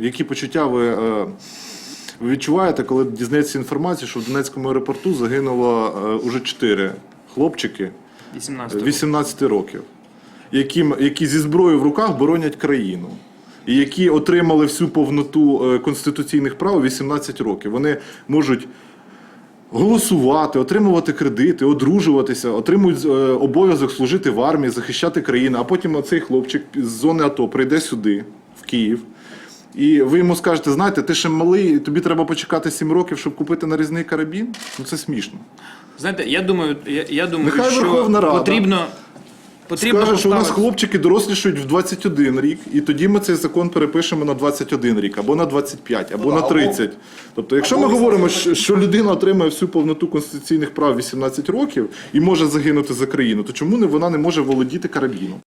Які почуття ви, е, відчуваєте, коли дізнаєтеся інформацію, що в Донецькому аеропорту загинуло е, уже чотири хлопчики 18 18 років, які, які зі зброєю в руках боронять країну. І які отримали всю повноту е, конституційних прав 18 років. Вони можуть голосувати, отримувати кредити, одружуватися, отримують обов'язок служити в армії, захищати країну. А потім оцей хлопчик з зони АТО прийде сюди, в Київ. І ви йому скажете, знаєте, ти ще малий, тобі треба почекати 7 років, щоб купити нарізний карабін. Ну це смішно. Знаєте, я думаю, я, я думаю, Нехай що Верховна Рада потрібно, потрібно Скаже, що у нас хлопчики дорослішають в 21 рік, і тоді ми цей закон перепишемо на 21 рік, або на 25, або на 30. Тобто, якщо ми говоримо, що- що людина отримує всю повноту конституційних прав 18 років і може загинути за країну, то чому не вона не може володіти карабіном?